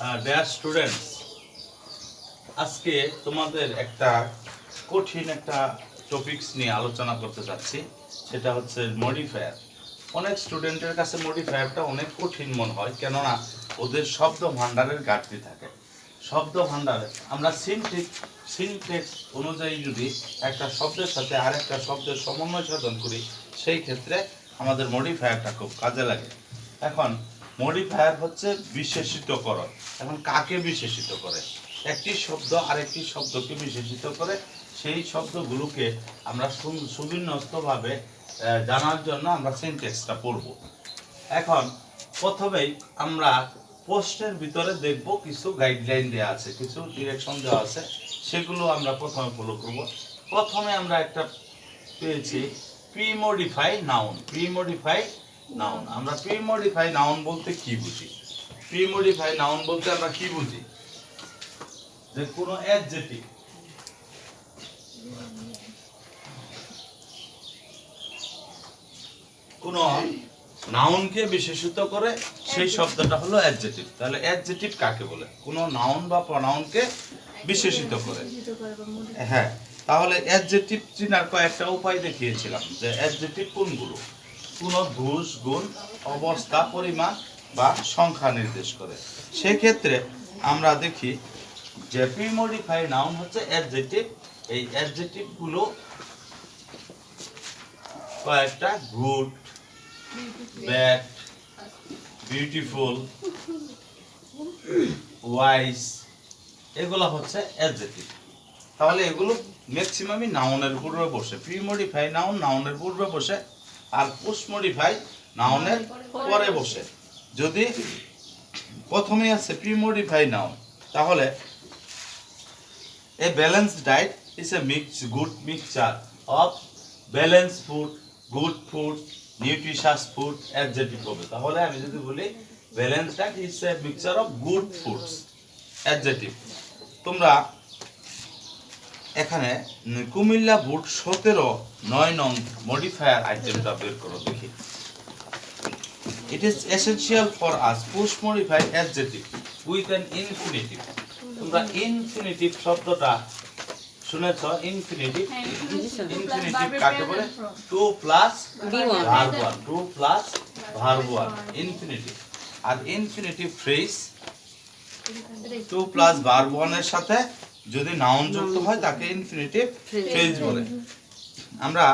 Dare students আজকে তোমাদের একটা কঠিন একটা টপিকস নিয়ে আলোচনা করতে যাচ্ছি। সেটা হচ্ছে মডিফায়ার অনেক স্টুডেন্টের কাছে মডিফায়ারটা অনেক কঠিন মনে হয়, কেননা ওদের শব্দ ভাণ্ডারের ঘাটতি থাকে। শব্দ ভাণ্ডারে, আমরা সিনটেক সিনটেক্স অনুযায়ী যদি একটা শব্দের সাথে আরেকটা শব্দের সমন্বয় সাধন করি, সেই ক্ষেত্রে আমাদের মডিফায়ারটা খুব কাজে লাগে। এখন মডিফায়ার হচ্ছে বিশেষিতকরণ। এখন কাকে বিশেষিত করে একটি শব্দ আরেকটি শব্দকে বিশেষিত করে সেই শব্দগুলোকে আমরা সুবিন্যস্তভাবে জানার জন্য আমরা সেন্টেক্সটা পড়ব। এখন প্রথমেই আমরা পোস্টের ভিতরে দেখব কিছু গাইডলাইন দেওয়া আছে, কিছু ডিরেকশন দেওয়া আছে, সেগুলো আমরা প্রথমে ফলো করব। প্রথমে আমরা একটা পেয়েছি pre modify noun pre modify noun আমরা প্রি মডিফাই নাউন বলতে কি বুঝি? প্রি মডিফাই নাউন বলতে আমরা কি বুঝি? যে কোনো অ্যাডজেক্টিভ কোন নাউনকে বিশেষিত করে সেই শব্দটা হলো অ্যাডজেক্টিভ তাহলে অ্যাডজেক্টিভ কাকে বলে? কোন নাউন বা প্রনাউনকে বিশেষিত করে। হ্যাঁ তাহলে অ্যাডজেক্টিভ চিনার কয়েকটা উপায় দেখিয়েছিলাম যে অ্যাডজেক্টিভ কোনগুলো? কোন ঘুষ, গুণ, অবস্থা, পরিমাণ বা সংখ্যা নির্দেশ করে। সেক্ষেত্রে আমরা দেখি যে প্রিমডিফাই নাউন হচ্ছে অ্যাডজেক্টিভ এই অ্যাডজেক্টিভগুলো কয়েকটা গুড, ব্যাড, বিউটিফুল ওয়াইস এগুলো হচ্ছে অ্যাডজেক্টিভ তাহলে এগুলো ম্যাক্সিমামই নাউনের পূর্বে বসে। প্রি মডিফাই নাউন নাউনের পূর্বে বসে আর পোস্ট মডিফাই নাউনের পরে বসে। যদি প্রথমে আছে প্রি মডিফাই নাউন তাহলে a balance diet is a mix, good mixture of balance food, good food, nutritious food adjective হবে। তাহলে আমি যদি বলি balance diet is a mixture of good foods, adjective. তোমরা এখানে কুমিল্লা বুট সতেরো নয় নং মডিফায়ার আইটেমটা বের করো দেখি। It is essential for us post modify adjective with an infinitive তোমরা ইনফিনিটিভ শব্দটা শুনেছ? ইনফিনিটিভ ইনফিনিটিভ কাকে বলে? To plus B1 verb one to plus verb one infinitive R infinitive phrase to plus verb ওয়ানের সাথে যদি নাউন যুক্ত হয় তাকে ইনফিনিটিভ ফ্রেজ বলে। আমরা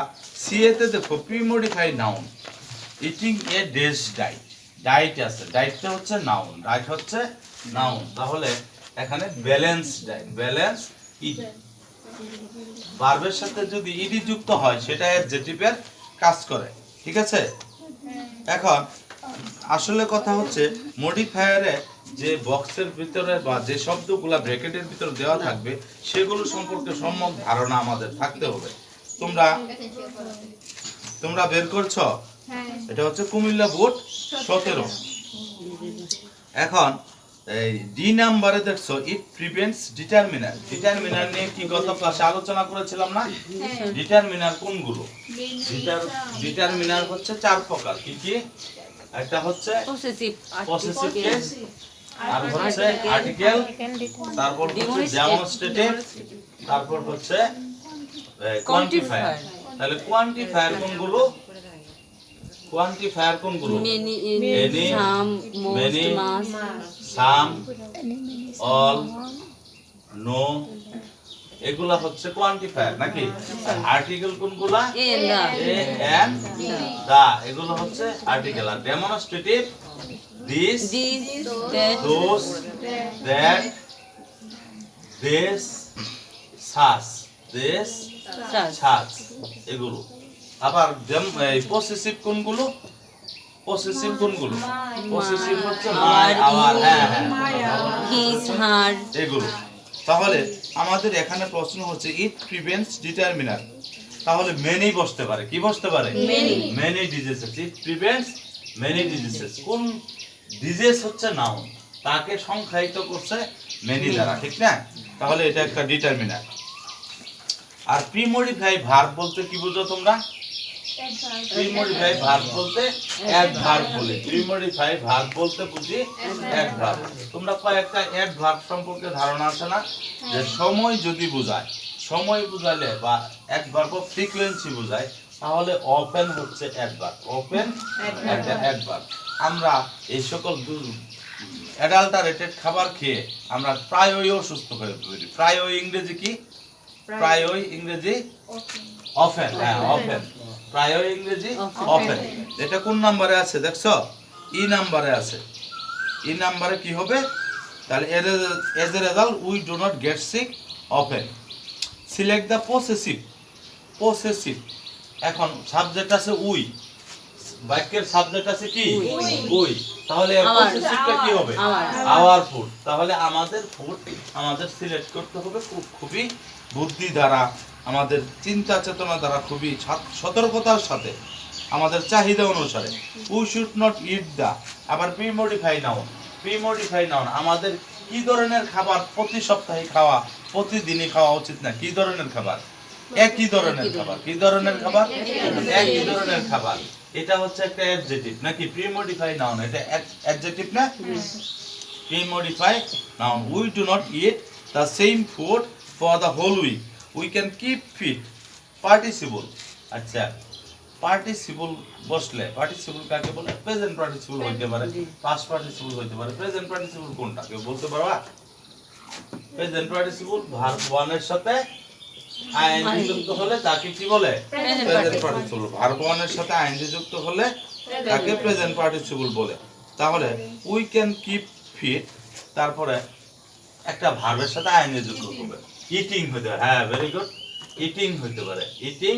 সিএ তে দেখো premodify noun eating a DASH diet diet আছে ডাইটটা হচ্ছে নাউন ডাইট হচ্ছে নাউন তাহলে এখানে ব্যালেন্স ডাইট ব্যালেন্স ইট ভার্বের সাথে যদি ইডি যুক্ত হয় সেটা অ্যাডজেক্টিভের কাজ করে ঠিক আছে? এখন আসলে কথা হচ্ছে মডিফায়ারে যে বক্সের ভিতরে বা যে শব্দগুলা ব্র্যাকেটের ভিতরে দেওয়া থাকবে সেগুলো সম্পর্কে সম্যক ধারণা আমাদের থাকতে হবে। তোমরা তোমরা বের করছ? এটা হচ্ছে কুমিল্লা বুট সতেরো। এখন এই ডি নাম্বারে দেখছ ইট প্রিভেন্টস ডিটারমিনার ডিটারমিনার নিয়ে কি গত ক্লাসে আলোচনা করেছিলাম না? ডিটারমিনার কোনগুলো? ডিটারমিনার হচ্ছে চার প্রকার। কি কি? একটা হচ্ছে পসেসিভ পসেসিভ কেস আর হচ্ছে আর্টিকেল তারপর হচ্ছে ডেমনস্ট্রেটিভ তারপর হচ্ছে কোয়ান্টিফায়ার তাহলে কোয়ান্টিফায়ার কোনগুলো? কোয়ান্টিফায়ার কোনগুলো? Many Many, some most much some all no এগুলা হচ্ছে কোয়ান্টিফায়ার নাকি? আর্টিকেল কোনগুলা? এ দা এন্ড দা এগুলো হচ্ছে article R demonstrative this that those that these such these সাস ছাঁচ এগুলো। আবার পসেসিভ কোনগুলো? পসেসিভ কোনগুলো? পসেসিভ হচ্ছে মাই আওয়ার হ্যাঁ হ্যাঁ হিজ হার এগুলো। তাহলে আমাদের এখানে প্রশ্ন হচ্ছে ইট প্রিভেন্টস ডিটারমিনার তাহলে মেনি বসতে পারে। কি বসতে পারে. Many diseases it prevents many diseases কোন ডিজিজ হচ্ছে নাউন তাকে সংখ্যায়িত করছে মেনি দ্বারা ঠিক না? তাহলে এটা একটা ডিটারমিনার আর প্রিমডিফাই ভার্ব বলতে কি বুঝো তোমরা? প্রিমডিফাই ভার্ব বলতে অ্যাডভার্ব বলি। প্রিমডিফাই ভার্ব বলতে বুঝি অ্যাডভার্ব তোমরা কয়েকটা অ্যাডভার্ব সম্পর্কে ধারণা আছে না? যে সময় যদি বোঝায় সময় বুঝালে বা অ্যাডভার্ব ফ্রিকোয়েন্সি বোঝায় তাহলে ওপেন হচ্ছে অ্যাডভার্ব ওপেন অ্যাডভার্ব আমরা এই সকল অ্যাডাল্টারেটেড খাবার খেয়ে আমরা প্রায়ই অসুস্থ হয়ে পড়ি। প্রায়ই ইংরেজি কি? প্রায়ই ইংরেজি অফেন হ্যাঁ অফেন প্রায়ই ইংরেজি অফেন এটা কোন নাম্বারে আছে দেখছ? ই নাম্বারে আছে। ই নাম্বারে কি হবে? তাহলে as a result we do not get sick often select the possessive possessive এখন সাবজেক্ট আছে উই বাক্যের সাবজেক্ট আছে কি? উই তাহলে Our. পসেসিভটা কি হবে? আওয়ার। ফুড তাহলে আমাদের ফুড আমাদের সিলেক্ট করতে হবে খুব খুবই বুদ্ধি দ্বারা আমাদের চিন্তা চেতনা দ্বারা খুবই সতর্কতার সাথে আমাদের চাহিদা অনুসারে। We should not eat the আবার pre modify noun pre modify noun আমাদের কি ধরনের খাবার প্রতি সপ্তাহে খাওয়া প্রতিদিনই খাওয়া উচিত না? কি ধরনের খাবার? একই ধরনের খাবার। কি ধরনের খাবার? একই ধরনের খাবার। এটা হচ্ছে একটা অ্যাডজেক্টিভ নাকি প্রি মডিফাই নাউন এটা অ্যাডজেক্টিভ না pre-modify noun. We do not eat the same food for the whole week. We can keep fit. Participle. আচ্ছা পার্টিসিপল বসলে পার্টিসিপল কাকে বলে প্রেজেন্ট পার্টিসিপল হইতে পারে পাস্ট পার্টিসিপল হইতে পারে প্রেজেন্ট পার্টিসিপল কোনটা কেউ বলতে পারবা প্রেজেন্ট পার্টিসিপল ভার্ব ওয়ানের সাথে আইএনজি যুক্ত হলে তাকে কি বলে? প্রেজেন্ট পার্টিসিপল ভার্ব ওয়ানের সাথে আইএনজি যুক্ত হলে তাকে প্রেজেন্ট পার্টিসিপল বলে। তাহলে উই ক্যান কিপ ফিট তারপরে একটা ভার্বের সাথে আইনে যুক্ত হবে ইটিং হতে পারে। হ্যাঁ ভেরি গুড ইটিং হতে পারে। ইটিং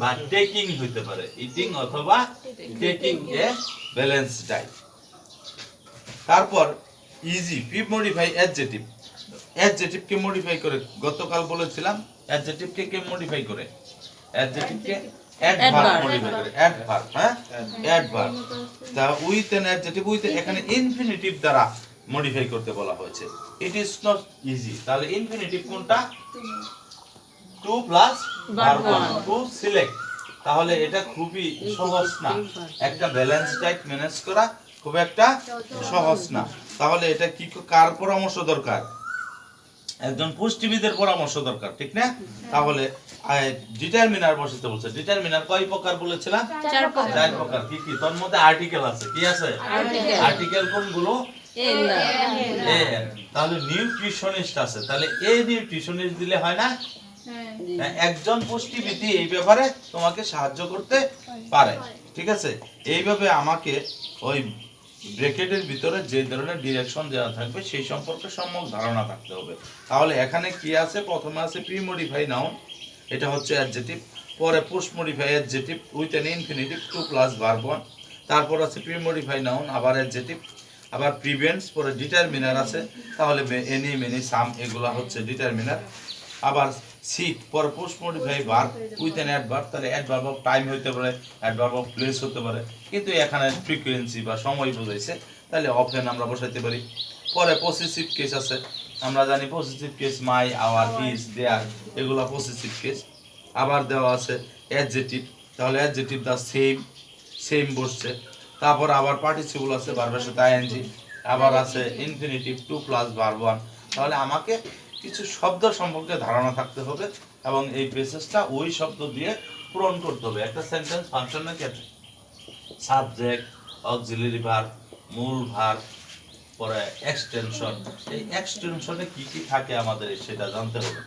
বা টেকিং হতে পারে। ইটিং অথবা টেকিং এ ব্যালেন্স ডাইট তারপর ইজি পি মডিফাই অ্যাডজেটিভ অ্যাডজেটিভকে মডিফাই করে গতকাল বলেছিলাম অ্যাডজেটিভকে কে মডিফাই করে? অ্যাডজেটিভকে অ্যাডভার্ব মডিফাই করে। অ্যাডভার্ব হ্যাঁ? অ্যাডভার্ব তা উইথ এন অ্যাডজেটিভ উইথ এখানে ইনফিনিটিভ দ্বারা মডিফাই করতে বলা হয়েছে। ইট ইজ নট ইজি তাহলে ইনফিনিটিভ কোনটা? To plus verb. To select তাহলে এটা খুবই সহজ না। একটা ব্যালেন্স ডাইট ম্যানেজ করা খুব একটা সহজ না। তাহলে এটা কি কার পরামর্শ দরকার? একজন পুষ্টিবিদের পরামর্শ দরকার ঠিক না? তাহলে ডিটারমিনার বসাতে বলছে। ডিটারমিনার কয় প্রকার বলেছিলাম? চার প্রকার। চার প্রকার। কি কি? তোর মধ্যে আর্টিকেল আছে কি আছে. আর্টিকেল কোনগুলো? তাহলে নিউট্রিশনিস্ট আছে। তাহলে এ নিউট্রিশনিস্ট দিলে হয় না? হ্যাঁ, একজন পুষ্টিবিদ এই ব্যাপারে তোমাকে সাহায্য করতে পারে ঠিক আছে? এইভাবে আমাকে ওই ব্রেকেটের ভিতরে যে ধরনের ডিরেকশন দেওয়া থাকবে সেই সম্পর্কে সম্যক ধারণা থাকতে হবে। তাহলে এখানে কি আছে? প্রথমে আছে প্রি মডিফাই নাউন এটা হচ্ছে অ্যাডজেটিভ পরে post modify adjective with an infinitive to plus verb one তারপর আছে প্রি মডিফাই নাউন আবার অ্যাডজেটিভ আবার প্রিভেন্টস পরে ডিটারমিনার আছে, তাহলে এনি মেনি সাম এগুলো হচ্ছে ডিটারমিনার আবার সিট পরে post modify verb with an adverb তাহলে অ্যাডভার্ব অফ টাইম হতে পারে অ্যাডভার্ব অফ প্লেস হতে পারে। কিন্তু এখানে ফ্রিকোয়েন্সি বা সময় বোঝাইছে, তাহলে অফেন আমরা বসাইতে পারি। পরে পসেসিভ কেস আছে, আমরা জানি possessive case my our his their এগুলো পসেসিভ কেস আবার দেওয়া আছে অ্যাডজেটিভ তাহলে অ্যাডজেটিভ দা সেম সেম বসছে। তারপর আবার পার্টিসিপল আছে ভার্বের সাথে আইএনজি আবার আছে infinitive to plus verb one তাহলে আমাকে কিছু শব্দ সম্পর্কে ধারণা থাকতে হবে এবং এই পেসেসটা ওই শব্দ দিয়ে পূরণ করতে হবে। একটা সেন্টেন্স ফাংশনের ক্ষেত্রে। সাবজেক্ট অক্সিলারি ভার মূল ভার পরে এক্সটেনশন এই এক্সটেনশনে কি কি থাকে আমাদের সেটা জানতে হবে।